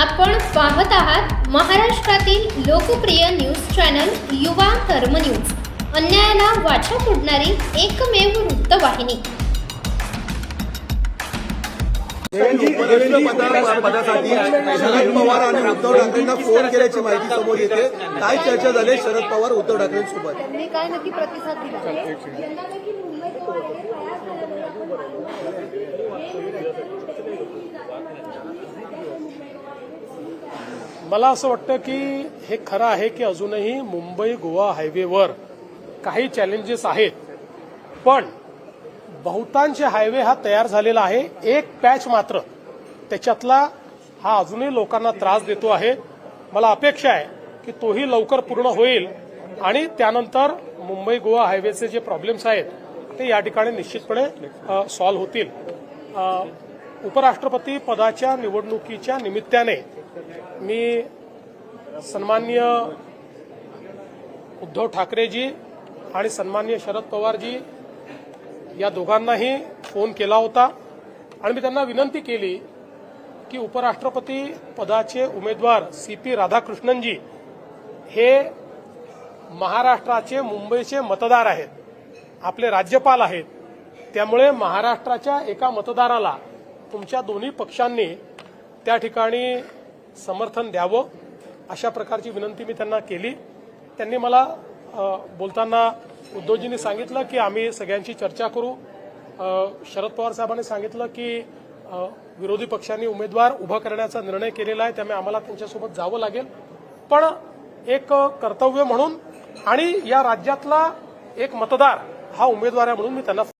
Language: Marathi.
आपण पाहत आहात महाराष्ट्रातील लोकप्रिय न्यूज चॅनल युवा कर्म न्यूज. अन्यायाला वाचा फोडणारी एकमेव वृत्तवाहिनी. देवेंद्र पदा- पदासाठी शरद पवार आणि उद्धव ठाकरेंना फोन केल्याची माहिती समोर येते. काय चर्चा झाली? शरद पवार उद्धव ठाकरेंसोबत. त्यांनी काय नक्की प्रतिसाद दिला? मला असं वाटतं की हे खरं आहे की अजूनही मुंबई गोवा हायवेवर काही चॅलेंजेस आहेत. पण बहुतांश हायवे हा तयार झालेला आहे. एक पॅच मात्र त्याच्यातला हा अजूनही लोकांना त्रास देतो आहे. मला अपेक्षा आहे की तोही लवकर पूर्ण होईल आणि त्यानंतर मुंबई गोवा हायवेचे जे प्रॉब्लेम्स आहेत ते या ठिकाणी निश्चितपणे सॉल्व्ह होतील. उपराष्ट्रपती पदाच्या निवडणुकीच्या निमित्ताने मी सन्मान्य उद्धव ठाकरेजी आणि सन्मान्य शरद पवारजी या दोघांनाही फोन केला होता. आणि मी त्यांना विनंती केली की उपराष्ट्रपती पदाचे उमेदवार सी पी राधाकृष्णनजी हे महाराष्ट्राचे मुंबईचे मतदार आहेत. आपले राज्यपाल आहेत. त्यामुळे महाराष्ट्राच्या एका मतदाराला तुमच्या दोन्ही पक्षांनी त्या ठिकाणी समर्थन द्यावं अशा प्रकारची विनंती मी त्यांना केली. त्यांनी मला बोलताना उद्धवजींनी सांगितलं की आम्ही सगळ्यांची चर्चा करू. शरद पवार साहेबांनी सांगितलं की विरोधी पक्षांनी उमेदवार उभा करण्याचा निर्णय केलेला आहे त्यामुळे आम्हाला त्यांच्यासोबत जावं लागेल. पण एक कर्तव्य म्हणून आणि या राज्यातला एक मतदार हा उमेदवार आहे म्हणून मी त्यांना